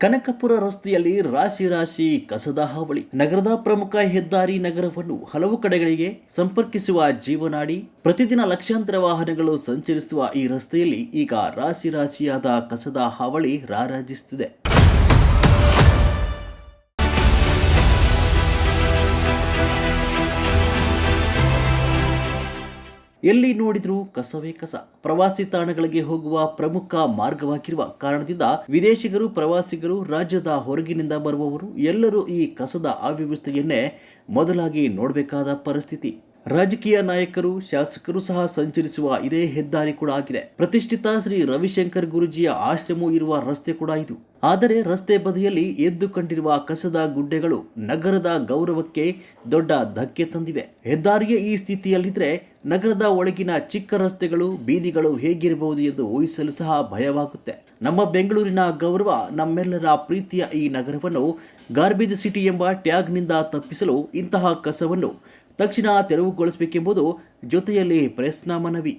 ಕನಕಪುರ ರಸ್ತೆಯಲ್ಲಿ ರಾಶಿ ರಾಶಿ ಕಸದ ಹಾವಳಿ. ನಗರದ ಪ್ರಮುಖ ಹೆದ್ದಾರಿ ನಗರವನ್ನು ಹಲವು ಕಡೆಗಳಿಗೆ ಸಂಪರ್ಕಿಸುವ ಜೀವನಾಡಿ, ಪ್ರತಿದಿನ ಲಕ್ಷಾಂತರ ವಾಹನಗಳು ಸಂಚರಿಸುವ ಈ ರಸ್ತೆಯಲ್ಲಿ ಈಗ ರಾಶಿ ರಾಶಿಯಾದ ಕಸದ ಹಾವಳಿ ರಾರಾಜಿಸುತ್ತಿದೆ. ಎಲ್ಲಿ ನೋಡಿದರೂ ಕಸವೇ ಕಸ. ಪ್ರವಾಸಿ ತಾಣಗಳಿಗೆ ಹೋಗುವ ಪ್ರಮುಖ ಮಾರ್ಗವಾಗಿರುವ ಕಾರಣದಿಂದ ವಿದೇಶಿಗರು, ಪ್ರವಾಸಿಗರು ರಾಜ್ಯದ ಹೊರಗಿನಿಂದ ಬರುವವರು ಎಲ್ಲರೂ ಈ ಕಸದ ಅವ್ಯವಸ್ಥೆಯನ್ನೇ ಮೊದಲಾಗಿ ನೋಡಬೇಕಾದ ಪರಿಸ್ಥಿತಿ. ರಾಜಕೀಯ ನಾಯಕರು, ಶಾಸಕರು ಸಹ ಸಂಚರಿಸುವ ಇದೇ ಹೆದ್ದಾರಿ ಕೂಡ ಆಗಿದೆ. ಪ್ರತಿಷ್ಠಿತ ಶ್ರೀ ರವಿಶಂಕರ್ ಗುರುಜಿಯ ಆಶ್ರಮವು ಇರುವ ರಸ್ತೆ ಕೂಡ ಇದು. ಆದರೆ ರಸ್ತೆ ಬದಿಯಲ್ಲಿ ಎದ್ದು ಕಂಡಿರುವ ಕಸದ ಗುಡ್ಡೆಗಳು ನಗರದ ಗೌರವಕ್ಕೆ ದೊಡ್ಡ ಧಕ್ಕೆ ತಂದಿವೆ. ಹೆದ್ದಾರಿಯ ಈ ಸ್ಥಿತಿಯಲ್ಲಿದ್ದರೆ ನಗರದ ಒಳಗಿನ ಚಿಕ್ಕ ರಸ್ತೆಗಳು, ಬೀದಿಗಳು ಹೇಗಿರಬಹುದು ಎಂದು ಊಹಿಸಲು ಸಹ ಭಯವಾಗುತ್ತೆ. ನಮ್ಮ ಬೆಂಗಳೂರಿನ ಗೌರವ ನಮ್ಮೆಲ್ಲರ ಪ್ರೀತಿಯ ಈ ನಗರವನ್ನು ಗಾರ್ಬೇಜ್ ಸಿಟಿ ಎಂಬ ಟ್ಯಾಗ್ನಿಂದ ತಪ್ಪಿಸಲು ಇಂತಹ ಕಸವನ್ನು ತಕ್ಷಣ ತೆರವುಗೊಳಿಸಬೇಕೆಂಬುದು ಜೊತೆಯಲ್ಲಿ ಪ್ರೆಸ್ನ ಮನವಿ.